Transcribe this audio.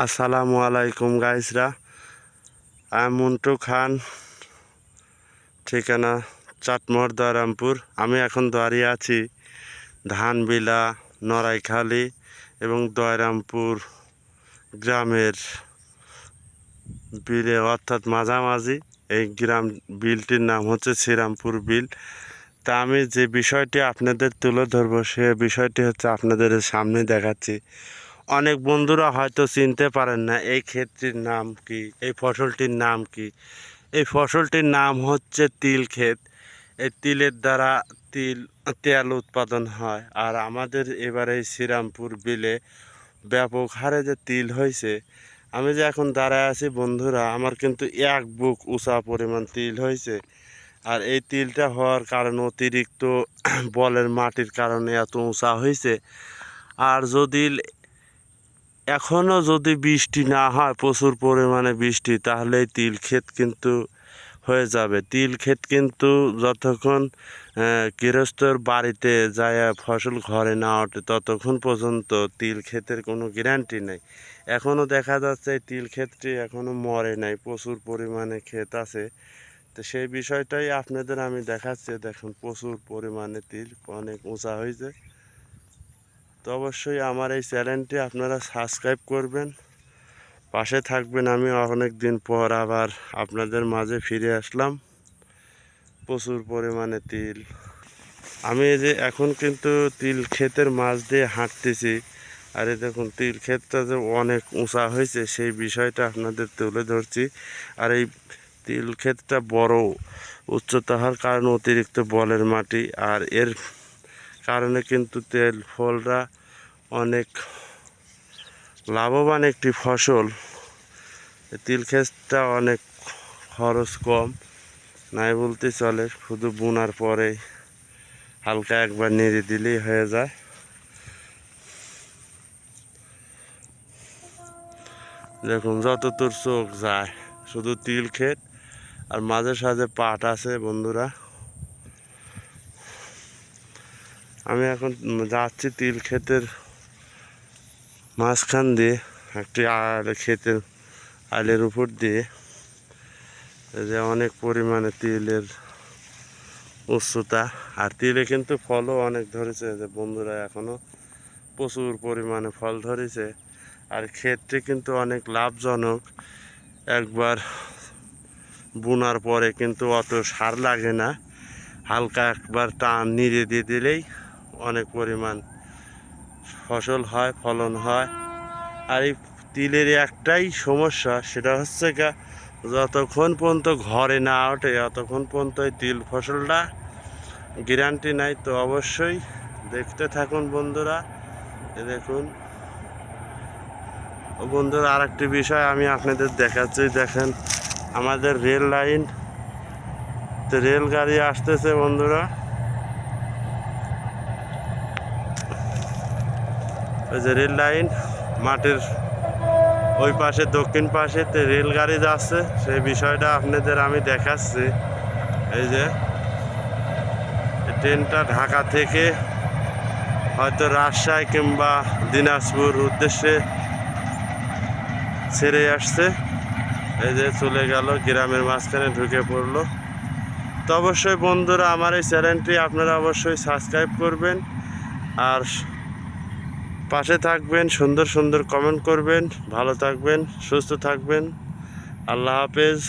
আসসালামু আলাইকুম, গাইসরা। আমি মন্টু খান ঠিকানা চাটমোহর, দয়রামপুর। আমি এখন দাঁড়িয়ে আছি ধানবিলা, নড়াইখালি এবং দয়রামপুর গ্রামের বিলে, অর্থাৎ মাঝামাঝি। এই গ্রাম বিলটির নাম হচ্ছে শ্রীরামপুর বিল। তা আমি যে বিষয়টি আপনাদের তুলে ধরবো, সে বিষয়টি হচ্ছে আপনাদের সামনে দেখাচ্ছি। অনেক বন্ধুরা হয়তো চিনতে পারেন না এই ক্ষেতটির নাম কি, এই ফসলটির নাম কি। এই ফসলটির নাম হচ্ছে তিল ক্ষেত। এই তিলের দ্বারা তিল, তেল উৎপাদন হয়। আর আমাদের এবারে শ্রীরামপুর বিলে ব্যাপক হারে যে তিল হয়েছে, আমি যে এখন দাঁড়ায় আছি বন্ধুরা, আমার কিন্তু এক বুক উঁচা পরিমাণ তিল হয়েছে। আর এই তিলটা হওয়ার কারণে অতিরিক্ত বলের মাটির কারণে এত উঁচা হয়েছে। আর যদি এখনও যদি বৃষ্টি না হয়, প্রচুর পরিমাণে বৃষ্টি তাহলে তিল ক্ষেত কিন্তু হয়ে যাবে। তিল ক্ষেত কিন্তু যতক্ষণ গৃহস্থর বাড়িতে যায়, ফসল ঘরে না ওঠে, ততক্ষণ পর্যন্ত তিল ক্ষেতের কোনো গ্যারান্টি নেই। এখনও দেখা যাচ্ছে তিল ক্ষেতটি এখনও মরে নাই, প্রচুর পরিমাণে ক্ষেত আছে। তো সেই বিষয়টাই আপনাদের আমি দেখাচ্ছি, দেখুন প্রচুর পরিমাণে তিল অনেক উঁচা হয়েছে। তো অবশ্যই আমার এই চ্যানেলটি আপনারা সাবস্ক্রাইব করবেন। পাশে থাকবেন আমি অনেক দিন পর আবার আপনাদের মাঝে ফিরে আসলাম। প্রচুর পরিমাণে তিল। আমি যে এখন কিন্তু তিল ক্ষেতের মাছ দিয়ে হাঁটতেছি। আর এই দেখুন, তিল ক্ষেতটা যে অনেক উঁচা হয়েছে সেই বিষয়টা আপনাদের তুলে ধরছি। আর এই তিল ক্ষেতটা বড় উচ্চতা হওয়ার কারণে অতিরিক্ত বলের মাটি আর এর কারণে কিন্তু তেল ফলরা অনেক লাভবান একটি ফসল। তিল ক্ষেতটা অনেক খরচ কম, নাই বলতে চলে, শুধু বোনার পরে হালকা একবার নেড়ে দিলেই হয়ে যায়। দেখুন, যতদূর চোখ যায়, শুধু তিল ক্ষেত আর মাঝে সাঝে পাট আছে বন্ধুরা। আমি এখন যাচ্ছি তিল ক্ষেতের মাঝখান দিয়ে, একটি আর ক্ষেতের আলের উপর দিয়ে। যে অনেক পরিমাণে তিলের উচ্চতা, আর তিলে কিন্তু ফলও অনেক ধরেছে। যে বন্ধুরা এখনও প্রচুর পরিমাণে ফল ধরেছে। আর ক্ষেতটি কিন্তু অনেক লাভজনক। একবার বোনার পরে কিন্তু অত সার লাগে না। হালকা একবার টান নিড়ে দিয়ে দিলেই অনেক পরিমাণ ফসল হয়, ফলন হয়। আর এই তিলের একটাই সমস্যা, সেটা হচ্ছে গা, যতক্ষণ পর্যন্ত ঘরে না ওঠে ততক্ষণ পর্যন্ত এই তিল ফসলটা গ্যারান্টি নাই, তো অবশ্যই দেখতে থাকুন বন্ধুরা। দেখুন। বন্ধুরা, আরেকটি বিষয় আমি আপনাদের দেখাচ্ছি, দেখেন আমাদের রেল লাইন, তো রেলগাড়ি আসতেছে বন্ধুরা। ওই যে রেল লাইন মাটির ওই পাশে, দক্ষিণ পাশে রেলগাড়ি যাচ্ছে। সেই বিষয়টা আপনাদের আমি দেখাচ্ছি। এই যে ট্রেনটা ঢাকা থেকে হয়তো রাজশাহী কিংবা দিনাজপুর উদ্দেশ্যে ছেড়ে আসছে। এই যে চলে গেল, গ্রামের মাঝখানে ঢুকে পড়ল। তো অবশ্যই বন্ধুরা, আমার এই চ্যানেলটি আপনারা অবশ্যই সাবস্ক্রাইব করবেন। আর পাশে থাকবেন সুন্দর সুন্দর কমেন্ট করবেন ভালো থাকবেন সুস্থ থাকবেন। আল্লাহ হাফেজ।